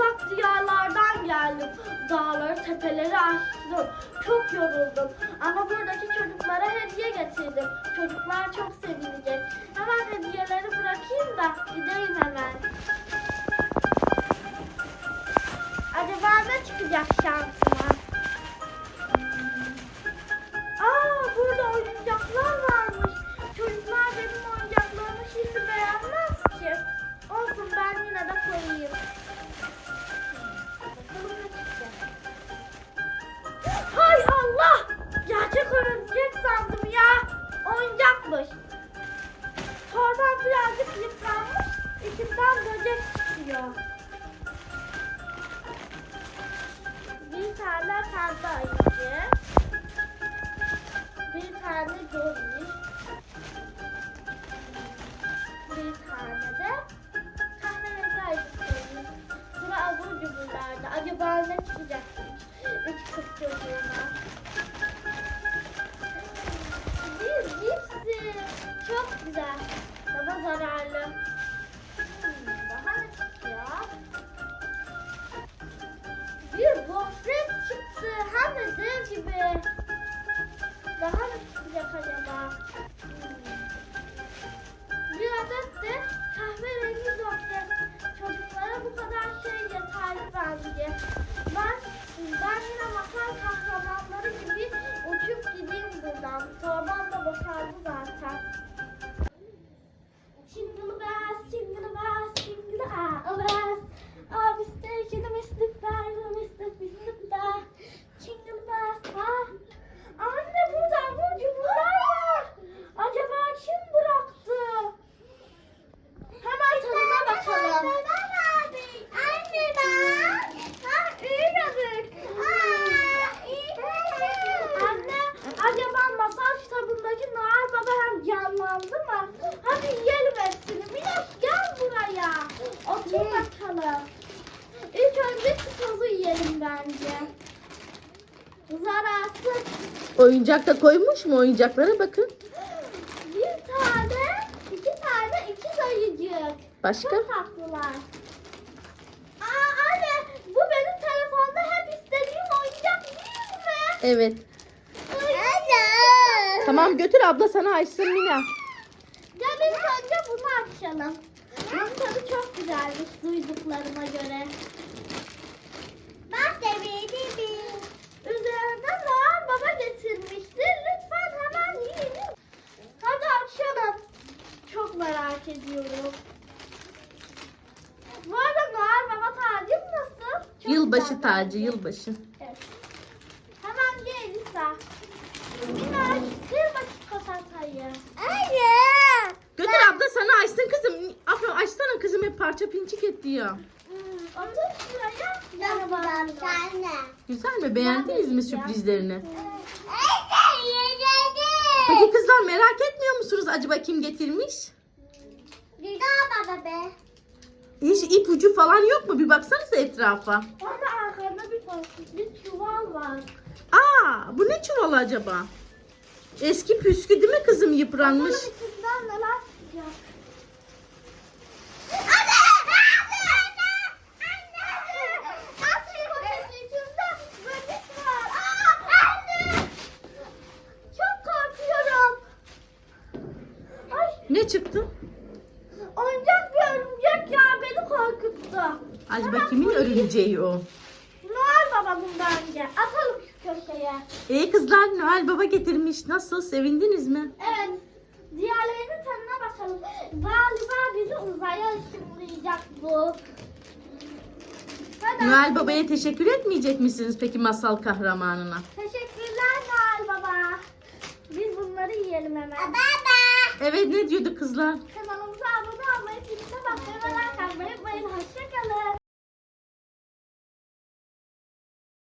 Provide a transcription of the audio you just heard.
uzak diyarlardan geldim. Dağları, tepeleri aştım. Çok yoruldum. Ama buradaki çocuklara hediye getirdim. Çocuklar çok sevinecek. Hemen hediyeleri bırakayım da gideyim hemen. Oyuncakmış. Torban birazcık yıpranmış. İçinden böcek çıkıyor. Bir tane pembe ayıcı. Bir tane deniz. Bakalım. İlk önce çikozu yiyelim bence. Zararsız. Oyuncak da koymuş mu oyuncaklara bakın. Bir tane, iki tane ikiz ayıcık. Başka? Çok tatlılar. Aa anne, bu benim telefonda hep istediğim oyuncak değil mi? Evet. Anne. Tamam götür abla sana açsın Mina. Gel ilk önce bunu açalım. Bunun tadı çok güzelmiş duyduklarıma göre. Bak demedim. Üzerinde Noel Baba getirmiştir. Lütfen hemen yiyin. Hadi açalım. Çok merak ediyorum. Bu arada Noel Baba tacım nasıl? Çok Yılbaşı güzel tacı, yılbaşı. Anne. Güzel mi? Beğendiniz mi sürprizlerini? Peki kızlar merak etmiyor musunuz acaba kim getirmiş? Bir baba be. Hiç ipucu falan yok mu? Bir baksanıza etrafa. Orada arkada bir bir çuval var. Aa, bu ne çuval acaba? Eski püskü değil mi kızım yıpranmış? İçinden neler. Ne çıktı? oyuncak bir örümcek ya beni korkuttu. Acaba kimin örümceği o? Noel Baba bundan önce. Atalım şu köşeye. Ee kızlar Noel Baba getirmiş. Nasıl? Sevindiniz mi? Evet. Diğerlerinin tadına bakalım. Galiba bizi uzaya ışınlayacak bu. Hadi Noel Baba'ya teşekkür etmeyecek misiniz peki masal kahramanına? Teşekkürler Noel Baba. Biz bunları yiyelim hemen. Baba. Evet ne diyordu kızlar? Kanalımıza abone olmayı, zilini basmayı ve like atmayı. Hoşçakalın.